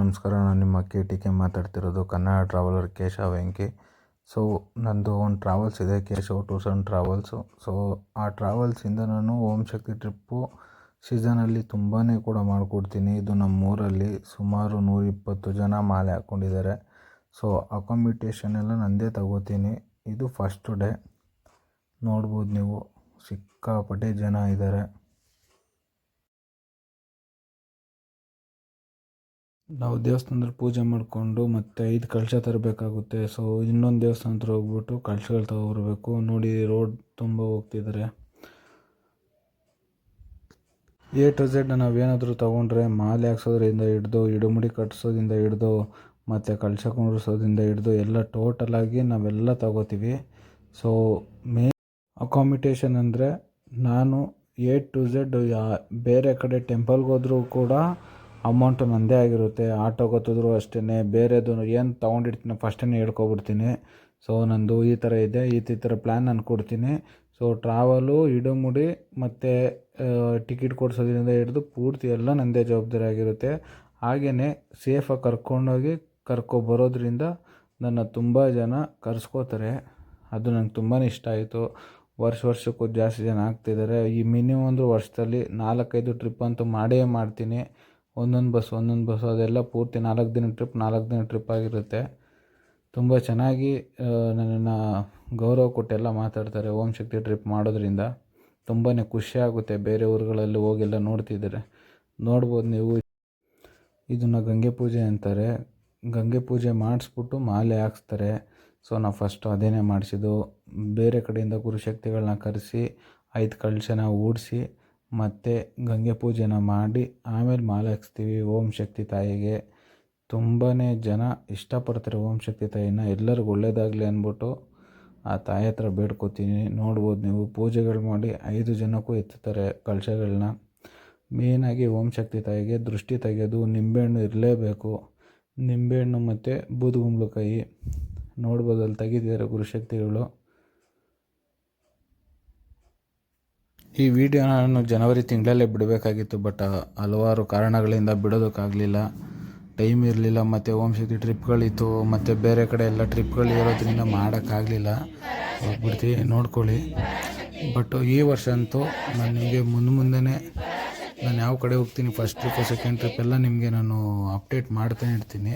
ನಮಸ್ಕಾರ. ನಾನು ನಿಮ್ಮ ಕೆ ಟಿ ಕೆ ಮಾತಾಡ್ತಿರೋದು ಕನ್ನಡ ಟ್ರಾವೆಲರ್ ಕೇಶವ ವೆಂಕಿ. ಸೊ ನಂದು ಒಂದು ಟ್ರಾವೆಲ್ಸ್ ಇದೆ, Keshav tours and travels. So ಆ ಟ್ರಾವೆಲ್ಸಿಂದ ನಾನು ಓಂ ಶಕ್ತಿ ಟ್ರಿಪ್ಪು ಸೀಸನಲ್ಲಿ ತುಂಬಾ ಕೂಡ ಮಾಡಿಕೊಡ್ತೀನಿ. ಇದು ನಮ್ಮೂರಲ್ಲಿ ಸುಮಾರು ನೂರಿಪ್ಪತ್ತು ಜನ ಮಾಲೆ ಹಾಕ್ಕೊಂಡಿದ್ದಾರೆ ಸೊ ಅಕಾಮಿಟೇಷನ್ ಎಲ್ಲ ನಂದೇ ತಗೋತೀನಿ. ಇದು ಫಸ್ಟ್ ಡೇ ನೋಡ್ಬೋದು ನೀವು. ಸಿಕ್ಕಾಪಟ್ಟೆ ಜನ ಇದ್ದಾರೆ. ನಾವು ದೇವಸ್ಥಾನದಲ್ಲಿ ಪೂಜೆ ಮಾಡಿಕೊಂಡು ಮತ್ತೆ ಐದು ಕಳಶ ತರಬೇಕಾಗುತ್ತೆ. ಸೊ ಇನ್ನೊಂದು ದೇವಸ್ಥಾನ ಹತ್ರ ಹೋಗ್ಬಿಟ್ಟು ಕಳಶಗಳು ತಗೊಬರ್ಬೇಕು. ನೋಡಿ ರೋಡ್ ತುಂಬ ಹೋಗ್ತಿದ್ದಾರೆ ಎ ಟು ಝೆಡ್ ನಾವೇನಾದರೂ ತೊಗೊಂಡ್ರೆ ಮಾಲೆ ಹಾಕ್ಸೋದ್ರಿಂದ ಹಿಡ್ದು, ಇಡುಮುಡಿ ಕಟ್ಸೋದ್ರಿಂದ ಹಿಡ್ದು, ಮತ್ತು ಕಳಶ ಕುಂಡ್ರಿಸೋದ್ರಿಂದ ಹಿಡ್ದು ಎಲ್ಲ ಟೋಟಲಾಗಿ ನಾವೆಲ್ಲ ತಗೋತೀವಿ. ಸೊ ಮೇ ಅಕಾಮಿಟೇಷನ್ ಅಂದರೆ ನಾನು ಎ ಟು ಝೆಡ್ ಯಾ ಬೇರೆ ಕಡೆ ಟೆಂಪಲ್ಗೆ ಹೋದರೂ ಕೂಡ ಅಮೌಂಟು ನನ್ನದೇ ಆಗಿರುತ್ತೆ. ಆಟೋ ಗೊತ್ತಿದ್ರು ಅಷ್ಟೇ ಬೇರೆದು ಏನು ತೊಗೊಂಡಿರ್ತೀನಿ ಫಸ್ಟೇ ಹೇಳ್ಕೊಬಿಡ್ತೀನಿ. ಸೊ ನಂದು ಈ ಥರ ಇದೆ. ಈ ಥರ ಪ್ಲ್ಯಾನ್ ನಾನು ಕೊಡ್ತೀನಿ. ಸೊ ಟ್ರಾವಲು ಇಡುಮುಡಿ ಮತ್ತು ಟಿಕೆಟ್ ಕೊಡಿಸೋದ್ರಿಂದ ಹಿಡಿದು ಪೂರ್ತಿ ಎಲ್ಲ ನನ್ನದೇ ಜವಾಬ್ದಾರಿ ಆಗಿರುತ್ತೆ. ಹಾಗೆಯೇ ಸೇಫಾಗಿ ಕರ್ಕೊಂಡೋಗಿ ಕರ್ಕೊಬರೋದ್ರಿಂದ ನನ್ನ ತುಂಬ ಜನ ಕರ್ಸ್ಕೋತಾರೆ. ಅದು ನಂಗೆ ತುಂಬಾ ಇಷ್ಟ ಆಯಿತು. ವರ್ಷ ವರ್ಷಕ್ಕೂ ಜಾಸ್ತಿ ಜನ ಆಗ್ತಿದ್ದಾರೆ. ಈ ಮಿನಿಮಮ್ ಒಂದು ವರ್ಷದಲ್ಲಿ ನಾಲ್ಕೈದು ಟ್ರಿಪ್ ಅಂತೂ ಮಾಡೇ ಮಾಡ್ತೀನಿ. ಒಂದೊಂದು ಬಸ್ ಒಂದೊಂದು ಬಸ್, ಅದೆಲ್ಲ ಪೂರ್ತಿ ನಾಲ್ಕು ದಿನ ಟ್ರಿಪ್ ನಾಲ್ಕು ದಿನ ಟ್ರಿಪ್ ಆಗಿರುತ್ತೆ. ತುಂಬ ಚೆನ್ನಾಗಿ ನನ್ನನ್ನು ಗೌರವ ಕೊಟ್ಟೆಲ್ಲ ಮಾತಾಡ್ತಾರೆ ಓಂ ಶಕ್ತಿ ಟ್ರಿಪ್ ಮಾಡೋದ್ರಿಂದ. ತುಂಬಾ ಖುಷಿಯಾಗುತ್ತೆ ಬೇರೆ ಊರುಗಳಲ್ಲಿ ಹೋಗೆಲ್ಲ ನೋಡ್ತಿದ್ದಾರೆ ನೋಡ್ಬೋದು ನೀವು. ಇದನ್ನು ಗಂಗೆ ಪೂಜೆ ಅಂತಾರೆ. ಗಂಗೆ ಪೂಜೆ ಮಾಡಿಸ್ಬಿಟ್ಟು ಮಾಲೆ ಹಾಕ್ಸ್ತಾರೆ. ಸೊ ನಾವು ಫಸ್ಟು ಅದೇನೇ ಮಾಡಿಸಿದ್ದು. ಬೇರೆ ಕಡೆಯಿಂದ ಗುರುಶಕ್ತಿಗಳನ್ನ ಕರೆಸಿ, ಐದು ಕಳಶನ ಊಡಿಸಿ ಮತ್ತು ಗಂಗೆ ಪೂಜೆನ ಮಾಡಿ ಆಮೇಲೆ ಮಾಲೆ ಹಾಕ್ಸ್ತೀವಿ ಓಂ ಶಕ್ತಿ ತಾಯಿಗೆ ತುಂಬಾ ಜನ ಇಷ್ಟಪಡ್ತಾರೆ ಓಂ ಶಕ್ತಿ ತಾಯಿನ. ಎಲ್ಲರಿಗೂ ಒಳ್ಳೇದಾಗಲಿ ಅಂದ್ಬಿಟ್ಟು ಆ ತಾಯಿ ಹತ್ರ ಬೇಡ್ಕೋತೀನಿ. ನೋಡ್ಬೋದು ನೀವು. ಪೂಜೆಗಳು ಮಾಡಿ ಐದು ಜನಕ್ಕೂ ಎತ್ತುತ್ತಾರೆ ಕಳಶಗಳನ್ನ ಮೇಯ್ನಾಗಿ ಓಂ ಶಕ್ತಿ ತಾಯಿಗೆ ದೃಷ್ಟಿ ತೆಗೆಯೋದು ನಿಂಬೆಹಣ್ಣು ಇರಲೇಬೇಕು. ನಿಂಬೆಹಣ್ಣು ಮತ್ತು ಬೂದುಗುಂಬಳಕಾಯಿ ನೋಡ್ಬೋದು ಅಲ್ಲಿ ತೆಗಿತಿದ್ದಾರೆ ಗುರುಶಕ್ತಿಗಳು. ಈ ವಿಡಿಯೋ ನಾನು ಜನವರಿ ತಿಂಗಳಲ್ಲೇ ಬಿಡಬೇಕಾಗಿತ್ತು, ಬಟ್ ಹಲವಾರು ಕಾರಣಗಳಿಂದ ಬಿಡೋದಕ್ಕಾಗಲಿಲ್ಲ. ಟೈಮ್ ಇರಲಿಲ್ಲ, ಮತ್ತು ಓಮ್ ಶಕ್ತಿ ಟ್ರಿಪ್ಗಳಿತ್ತು, ಮತ್ತು ಬೇರೆ ಕಡೆ ಎಲ್ಲ ಟ್ರಿಪ್ಗಳು ಇರೋದ್ರಿಂದ ಮಾಡೋಕ್ಕಾಗಲಿಲ್ಲ. ಹೋಗ್ಬಿಡ್ತೀವಿ, ನೋಡ್ಕೊಳ್ಳಿ. ಬಟ್ ಈ ವರ್ಷ ಅಂತೂ ನಾನು ನಿಮಗೆ ಮುಂದೆ ಮುಂದೆನೇ ನಾನು ಯಾವ ಕಡೆ ಹೋಗ್ತೀನಿ ಫಸ್ಟ್ ಟ್ರಿಪ್ ಸೆಕೆಂಡ್ ಟ್ರಿಪ್ ಎಲ್ಲ ನಿಮಗೆ ನಾನು ಅಪ್ಡೇಟ್ ಮಾಡ್ತಾನೆ ಇರ್ತೀನಿ.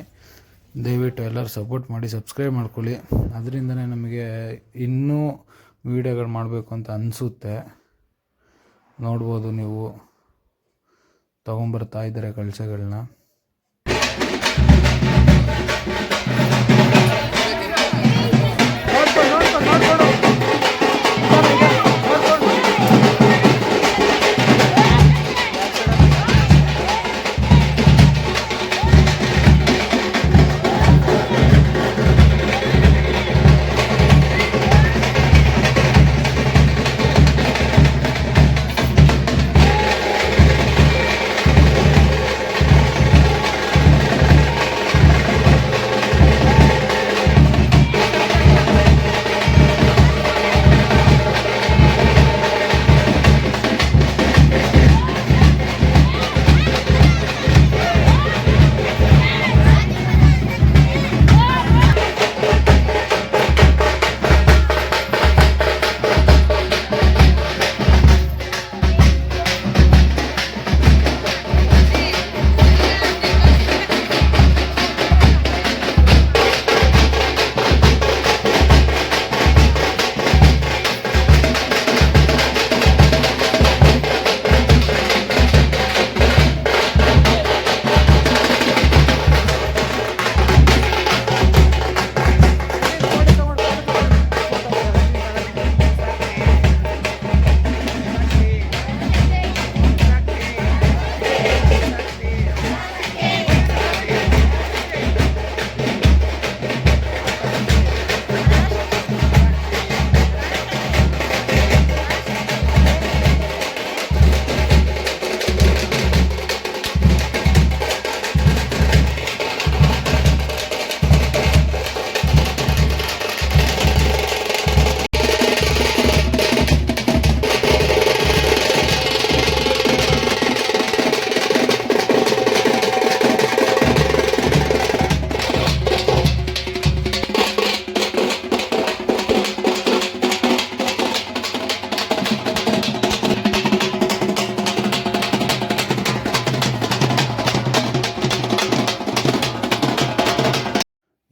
ದಯವಿಟ್ಟು ಎಲ್ಲರೂ ಸಪೋರ್ಟ್ ಮಾಡಿ ಸಬ್ಸ್ಕ್ರೈಬ್ ಮಾಡ್ಕೊಳ್ಳಿ. ಅದರಿಂದನೇ ನಮಗೆ ಇನ್ನೂ ವಿಡಿಯೋಗಳು ಮಾಡಬೇಕು ಅಂತ ಅನಿಸುತ್ತೆ. ನೋಡ್ಬೋದು ನೀವು. ತಗೊಂಬರ್ತಾ ಇದ್ದಾರೆ ಕಳಶಗಳನ್ನ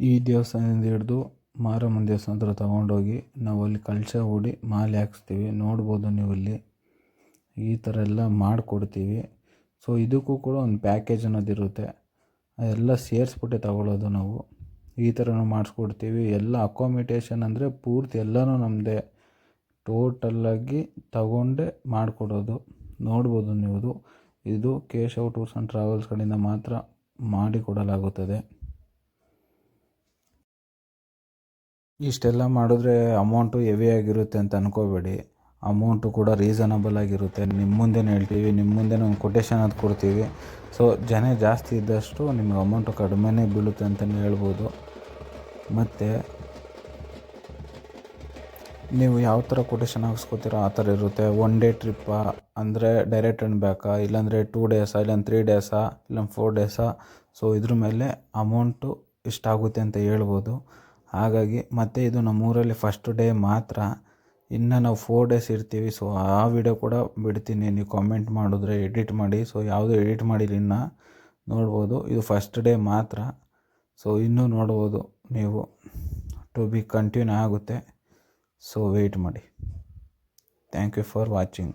ಈ ದೇವಸ್ಥಾನದಿಂದ ಹಿಡಿದು ಮಾರಮ್ಮನ ದೇವಸ್ಥಾನ ಹತ್ರ ತಗೊಂಡೋಗಿ ನಾವು ಅಲ್ಲಿ ಕಳಶ ಹೂಡಿ ಮಾಲೆ ಹಾಕ್ಸ್ತೀವಿ. ನೋಡ್ಬೋದು ನೀವು ಇಲ್ಲಿ ಈ ಥರ ಎಲ್ಲ ಮಾಡಿಕೊಡ್ತೀವಿ. ಸೊ ಇದಕ್ಕೂ ಕೂಡ ಒಂದು ಪ್ಯಾಕೇಜ್ ಅನ್ನೋದು ಇರುತ್ತೆ. ಅದೆಲ್ಲ ಸೇರಿಸ್ಬಿಟ್ಟೆ ತಗೊಳ್ಳೋದು ನಾವು. ಈ ಥರನೂ ಮಾಡಿಸ್ಕೊಡ್ತೀವಿ. ಎಲ್ಲ ಅಕೊಮಿಟೇಷನ್ ಅಂದರೆ ಪೂರ್ತಿ ಎಲ್ಲನೂ ನಮ್ಮದೇ ಟೋಟಲ್ಲಾಗಿ ತಗೊಂಡೇ ಮಾಡಿಕೊಡೋದು. ನೋಡ್ಬೋದು ನೀವು. ಇದು ಕೇಶವ್ ಟೂರ್ಸ್ ಆ್ಯಂಡ್ ಟ್ರಾವೆಲ್ಸ್ ಕಡೆಯಿಂದ ಮಾತ್ರ ಮಾಡಿಕೊಡಲಾಗುತ್ತದೆ. ಇಷ್ಟೆಲ್ಲ ಮಾಡಿದ್ರೆ ಅಮೌಂಟು ಹೆವಿ ಆಗಿರುತ್ತೆ ಅಂತ ಅನ್ಕೋಬೇಡಿ. ಅಮೌಂಟು ಕೂಡ ರೀಸನಬಲ್ ಆಗಿರುತ್ತೆ. ನಿಮ್ಮ ಮುಂದೆನೇ ಹೇಳ್ತೀವಿ ನಿಮ್ಮ ಮುಂದೆನೇ ಒಂದು ಕೊಟೇಶನ್ ಅದು ಕೊಡ್ತೀವಿ. ಸೊ ಜನ ಜಾಸ್ತಿ ಇದ್ದಷ್ಟು ನಿಮ್ಗೆ ಅಮೌಂಟು ಕಡಿಮೆನೇ ಬೀಳುತ್ತೆ ಅಂತಲೇ ಹೇಳ್ಬೋದು. ಮತ್ತು, ನೀವು ಯಾವ ಥರ ಕೊಟೇಶನ್ ಹಾಕ್ಸ್ಕೊತೀರೋ, ಆ ಥರ ಇರುತ್ತೆ. ಒನ್ ಡೇ ಟ್ರಿಪ್ಪಾ ಅಂದರೆ ಡೈರೆಕ್ಟ್ ಆ್ಯಂಡ್ ಬ್ಯಾಕಾ ಇಲ್ಲಾಂದರೆ ಟೂ ಡೇಸಾ ಇಲ್ಲಾಂದ್ರೆ ತ್ರೀ ಡೇಸಾ ಇಲ್ಲ ಫೋರ್ ಡೇಸಾ ಸೊ ಇದ್ರ ಮೇಲೆ ಅಮೌಂಟು ಇಷ್ಟಾಗುತ್ತೆ ಅಂತ ಹೇಳ್ಬೋದು. ಹಾಗಾಗಿ ಮತ್ತು ಇದು ನಮ್ಮೂರಲ್ಲಿ ಫಸ್ಟ್ ಡೇ ಮಾತ್ರ. ಇನ್ನು ನಾವು ಫೋರ್ ಡೇಸ್ ಇರ್ತೀವಿ ಸೊ ಆ ವಿಡಿಯೋ ಕೂಡ ಬಿಡ್ತೀನಿ. ನೀವು ಕಾಮೆಂಟ್ ಮಾಡಿದ್ರೆ ಎಡಿಟ್ ಮಾಡಿ ಸೊ ಯಾವುದೂ ಎಡಿಟ್ ಮಾಡಿಲ್ಲ ಇನ್ನು ನೋಡ್ಬೋದು. ಇದು ಫಸ್ಟ್ ಡೇ ಮಾತ್ರ. ಸೊ ಇನ್ನೂ ನೋಡ್ಬೋದು ನೀವು. ಟು ಬಿ ಕಂಟಿನ್ಯೂ ಆಗುತ್ತೆ. ಸೊ ವೆಯ್ಟ್ ಮಾಡಿ. Thank you for watching